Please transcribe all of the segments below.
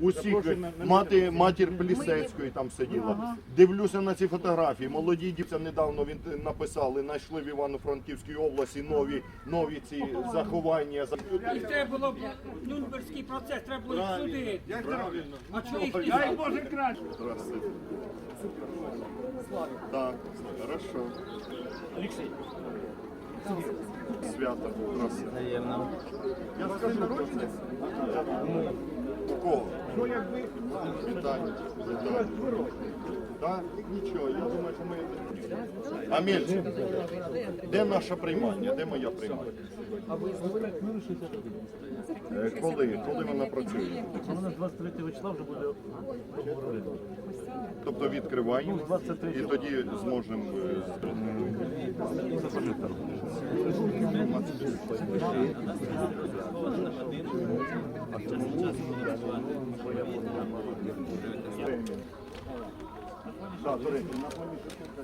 Усіх мати, матір Плісецької там сиділа. Дивлюся на ці фотографії. Молоді дівця недавно він написали, знайшли в Івано-Франківській області нові, нові ці заховання. І треба було б Нюрнберзький процес, треба було їх. Правильно. А чого їх не Дай? Боже краще. Так, хорошо. Олексій. Свято. Здравствуйте. Я скажу про це. У? Що якби. Вітання. Так, нічого, я думаю, що ми... Амель, де наше приймання? Де моя приймання? Е, Коли? Коли вона працює? Вона 23 числа вже буде. Тобто відкриваємо і тоді зможемо...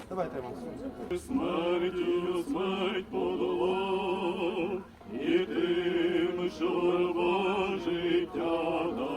Давайте вам. Смертю смерть подолав, і тим, що життя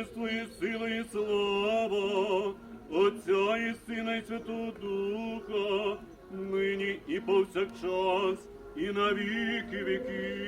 царство і сила і слава, Отця і Сина і Святого Духа, нині і повсякчас, і на віки віків.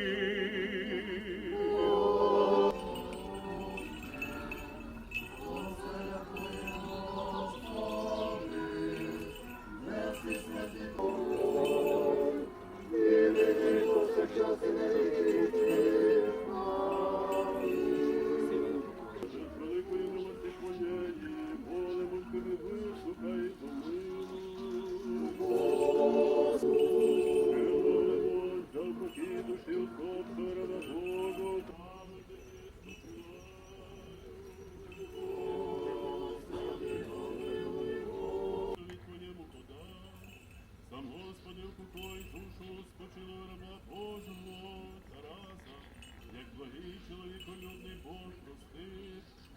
Чоловіколюбний Бог прости,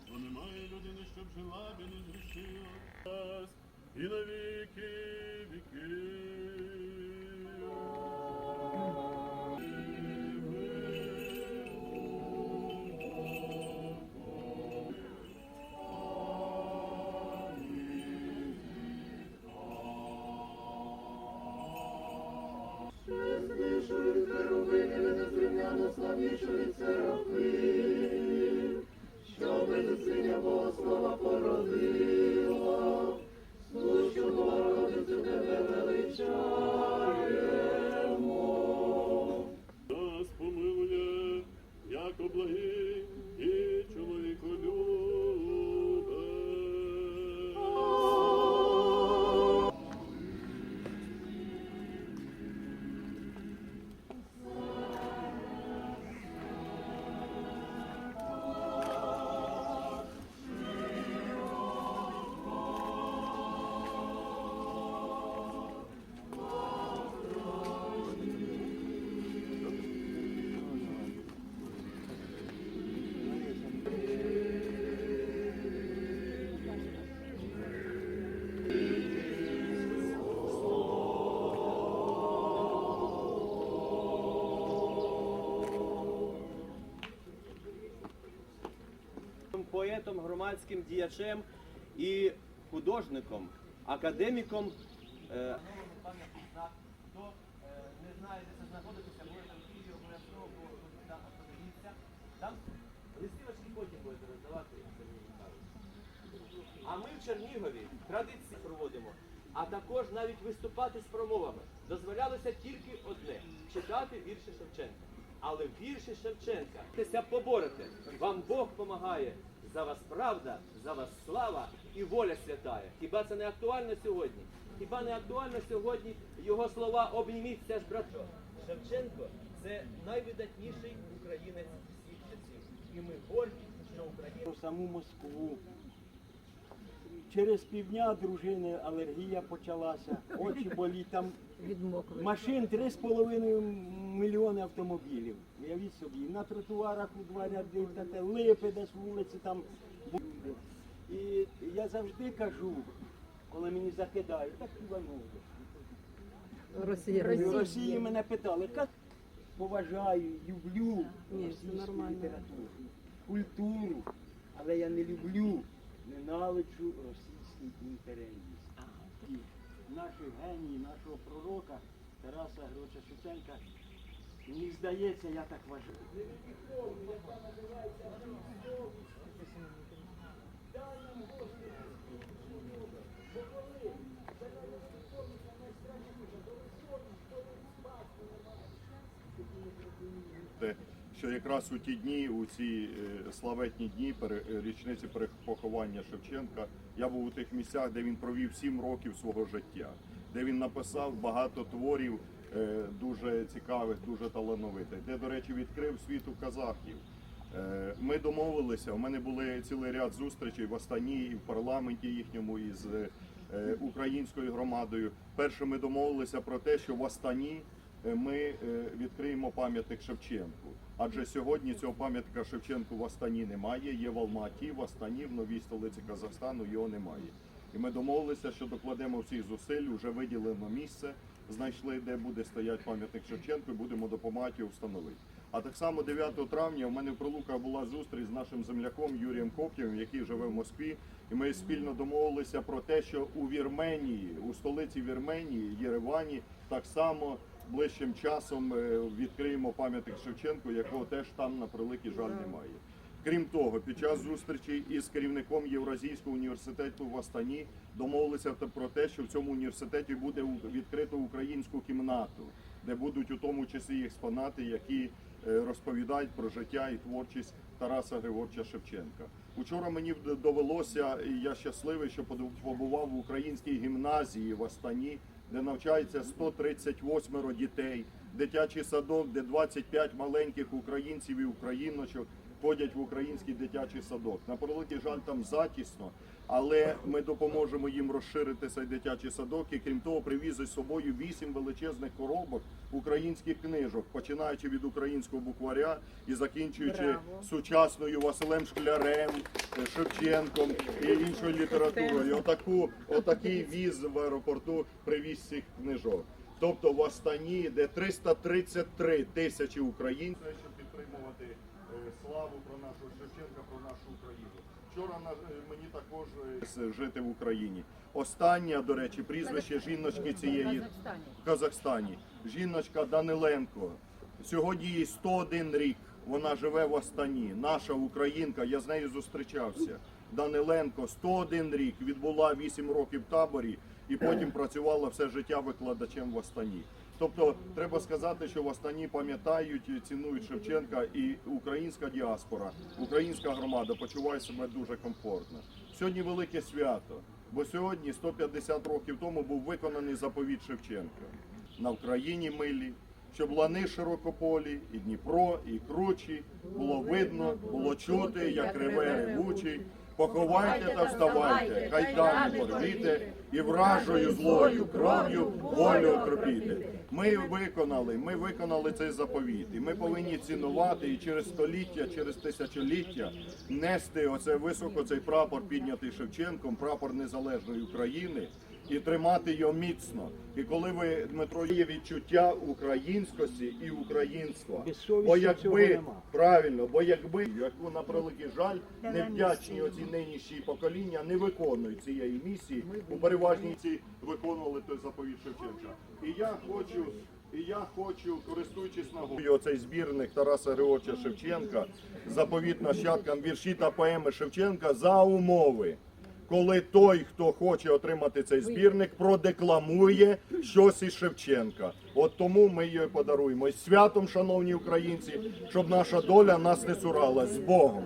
бо немає людини, щоб жила би не зрішила. і на віки Нас поетом, громадським діячем і художником, академіком. Е, А ми в Чернігові традиції проводимо, а також навіть виступати з промовами. Дозволялося тільки одне читати вірші Шевченка. Але вірші Шевченка теся поборете. Вам Бог помагає. За вас правда, за вас слава і воля святая. Хіба це не актуально сьогодні? Хіба не актуально сьогодні його слова обніміться ж брато? Шевченко це найвидатніший українець всіх часів. І ми горді, що Україна. саму Москву. Через півдня дружини алергія почалася, очі боліть, там машин 3,5 мільйони автомобілів. Уявіть собі, на тротуарах у два ряди, липи десь вулиці там. І я завжди кажу, коли мені закидають, так Іванович. Росія. В Росії мене питали, як поважаю, люблю Ні, російську нормально. літературу, культуру, але я не люблю, ненавиджу російський імперіалізм. І наші генії, нашого пророка Тараса Гроча Шевченка, мені здається, я так вважаю. те, що якраз у ті дні, у ці е, славетні дні, е, річниці перепоховання Шевченка, я був у тих місцях, де він провів сім років свого життя, де він написав багато творів е, дуже цікавих, дуже талановитих, де, до речі, відкрив світу казахів. Ми домовилися. У мене були цілий ряд зустрічей в Астані і в парламенті їхньому із українською громадою. Перше, ми домовилися про те, що в Астані ми е, відкриємо пам'ятник Шевченку. Адже сьогодні цього пам'ятника Шевченку в Астані немає. Є в Алматі, в Астані, в новій столиці Казахстану його немає. І ми домовилися, що докладемо всіх зусиль, вже виділено місце, знайшли, де буде стояти пам'ятник Шевченку, і будемо допомагати його встановити. А так само 9 травня в мене в Прилуках була зустріч з нашим земляком Юрієм Коптєвим, який живе в Москві. І ми спільно домовилися про те, що у Вірменії, у столиці Вірменії, Єревані, так само ближчим часом е, відкриємо пам'ятник Шевченку, якого теж там на превеликий жаль немає. Крім того, під час зустрічі із керівником Євразійського університету в Астані домовилися про те, що в цьому університеті буде відкрито українську кімнату, де будуть у тому числі експонати, які е, розповідають про життя і творчість Тараса Григорча Шевченка. Учора мені довелося, і я щасливий, що побував в українській гімназії в Астані, де навчається 138 дітей, дитячий садок, де 25 маленьких українців і україночок ходять в український дитячий садок. На превеликий жаль, там затісно, але ми допоможемо їм розширити цей дитячий садок. І крім того, привіз із собою вісім величезних коробок українських книжок, починаючи від українського букваря і закінчуючи Браво. сучасною Василем Шклярем, е, Шевченком і іншою літературою. Отаку, отакий віз в аеропорту привіз цих книжок. Тобто в Астані, де 333 тисячі українців, щоб підтримувати славу про нашого Шевченка, про нашу Україну. Вчора е, мені також е, жити в Україні. Остання, до речі, прізвище жіночки цієї в Казахстані. Жіночка Даниленко. Сьогодні їй 101 рік. Вона живе в Астані. Наша українка, я з нею зустрічався. Даниленко 101 рік, відбула 8 років в таборі і потім працювала все життя викладачем в Астані. Тобто треба сказати, що в Астані пам'ятають цінують Шевченка і українська діаспора, українська громада почуває себе дуже комфортно. Сьогодні велике свято, бо сьогодні, 150 років тому, був виконаний заповіт Шевченка на Україні милі, щоб лани широкополі, і Дніпро, і кручі було видно, було чути, як реве ревучий. Поховайте та вставайте, хай дані порвіте, і вражою злою кров'ю волю окропіте. Ми виконали, ми виконали цей заповіт, і ми повинні цінувати і через століття, через тисячоліття нести оце високо цей прапор, піднятий Шевченком, прапор незалежної України, і тримати його міцно. І коли ви Дмитро є відчуття українськості і українства, бо якби правильно, бо якби яку на превеликий жаль, невдячні оці нинішні покоління не виконують цієї місії, у переважній ці виконували той заповіт Шевченка. І я хочу. І я хочу, користуючись нагодою, оцей збірник Тараса Григорча Шевченка, заповіт нащадкам вірші та поеми Шевченка за умови, коли той, хто хоче отримати цей збірник, продекламує щось із Шевченка. От тому ми її подаруємо. І святом, шановні українці, щоб наша доля нас не цурала з Богом.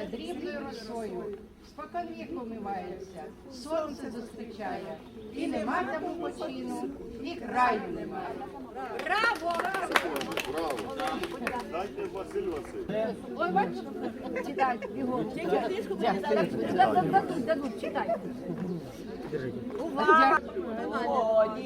Вмивається дрібною росою, споконвіку вмивається, сонце зустрічає, і нема тому почину, і краю немає. Браво! Дайте Василь Васильович. Ой, бачиш, читай, бігом. Дадуть, читай. Увага! Слава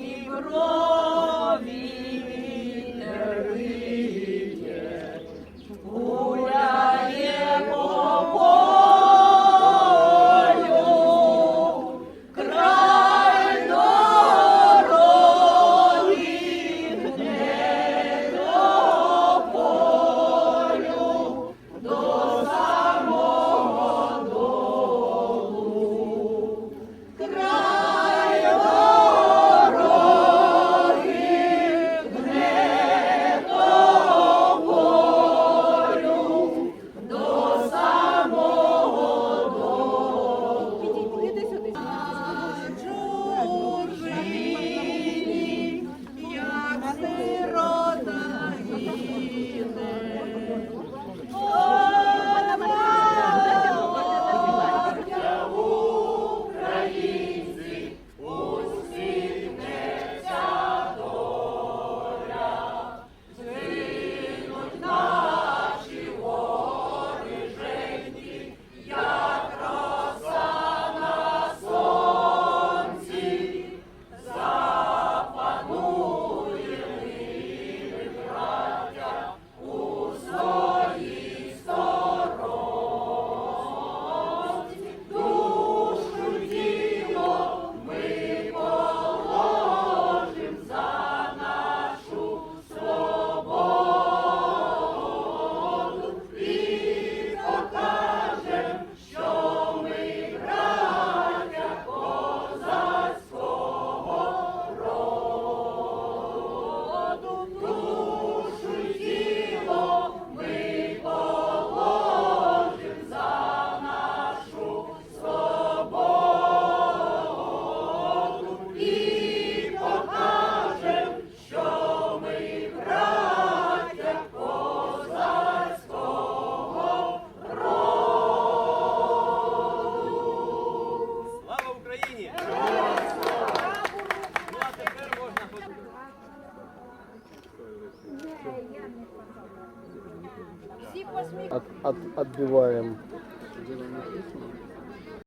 Всі